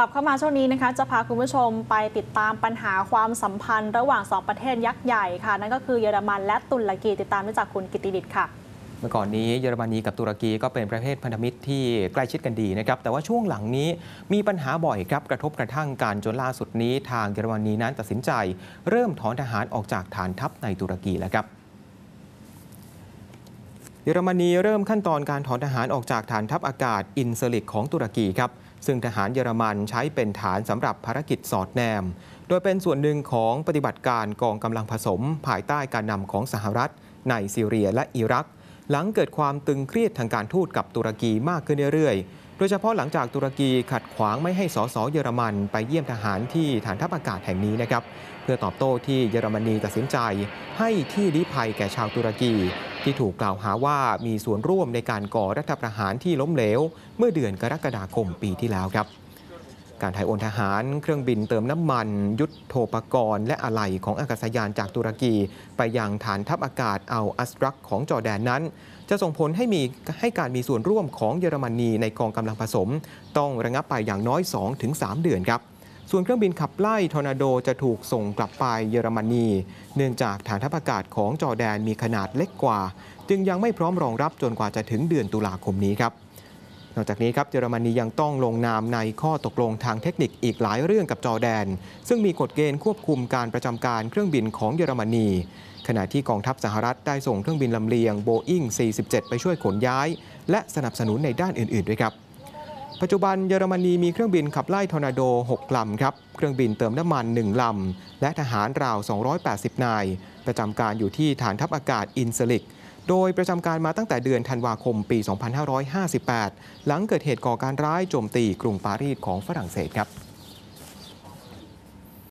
กลับเข้ามาช่วงนี้นะคะจะพาคุณผู้ชมไปติดตามปัญหาความสัมพันธ์ระหว่างสองประเทศยักษ์ใหญ่ค่ะ นั่นก็คือเยอรมันและตุรกีติดตามได้จากคุณกิติดิตค่ะ เมื่อก่อนนี้เยอรมนีกับตุรกีก็เป็นประเทศพันธมิตรที่ใกล้ชิดกันดีนะครับแต่ว่าช่วงหลังนี้มีปัญหาบ่อยครับกระทบกระทั่งกันจนล่าสุดนี้ ทางเยอรมนีนั้นตัดสินใจ เริ่มถอนทหารออกจากฐานทัพในตุรกีแล้วครับเยอรมนีเริ่มขั้นตอนการถอนทหารออกจากฐานทัพอากาศอินเซลิกของตุรกีครับ ซึ่งทหารเยอรมันใช้เป็นฐานสำหรับภารกิจสอดแนม โดยเป็นส่วนหนึ่งของปฏิบัติการกองกำลังผสม ภายใต้การนำของสหรัฐ ในซีเรียและอิรัก หลังเกิดความตึงเครียดทางการทูตกับตุรกีมากขึ้นเรื่อยๆ โดยเฉพาะหลังจากตุรกีขัดขวางไม่ให้สสเยอรมันไปเยี่ยมทหารที่ฐานทัพอากาศแห่งนี้นะครับ เพื่อตอบโต้ที่เยอรมนีตัดสินใจ ให้ที่ลี้ภัยแก่ชาวตุรกี ที่ถูกกล่าวหาว่ามีส่วนร่วมในการก่อรัฐประหารที่ล้มเหลว เมื่อเดือนกรกฎาคมปีที่แล้วครับ การถ่ายโอนทหาร เครื่องบินเติมน้ำมัน ยุทธโธปกรณ์ และอะไหล่ของอากาศยานจากตุรกี ไปยังฐานทัพอากาศอัลอัสรักของจอแดนนั้น จะส่งผลให้มีให้การมีส่วนร่วมของเยอรมนีในกองกำลังผสม ต้องระงับไปอย่างน้อย 2-3 เดือนครับส่วนเครื่องบินขับไล่ทอร์นาโดจะถูกส่งกลับไปเยอรมนี เนื่องจากฐานทัพอากาศของจอแดนมีขนาดเล็กกว่า จึงยังไม่พร้อมรองรับจนกว่าจะถึงเดือนตุลาคมนี้ครับ นอกจากนี้ครับเยอรมนียังต้องลงนามในข้อตกลงทางเทคนิคอีกหลายเรื่องกับจอแดน ซึ่งมีกฎเกณฑ์ควบคุมการประจำการเครื่องบินของเยอรมนี ขณะที่กองทัพสหรัฐได้ส่งเครื่องบินลำเลียงโบอิ้ง47 ไปช่วยขนย้าย และสนับสนุนในด้านอื่น ๆ ด้วยครับปัจจุบันเยอรมนีมีเครื่องบินขับไล่ทอร์นาโด 6 ลำครับ เครื่องบินเติมน้ำมัน 1 ลำ และทหารราว 280 นาย ประจำการอยู่ที่ฐานทัพอากาศอินเซลิก โดยประจำการมาตั้งแต่เดือนธันวาคมปี 2558 หลังเกิดเหตุก่อการร้ายโจมตีกรุงปารีสของฝรั่งเศสครับ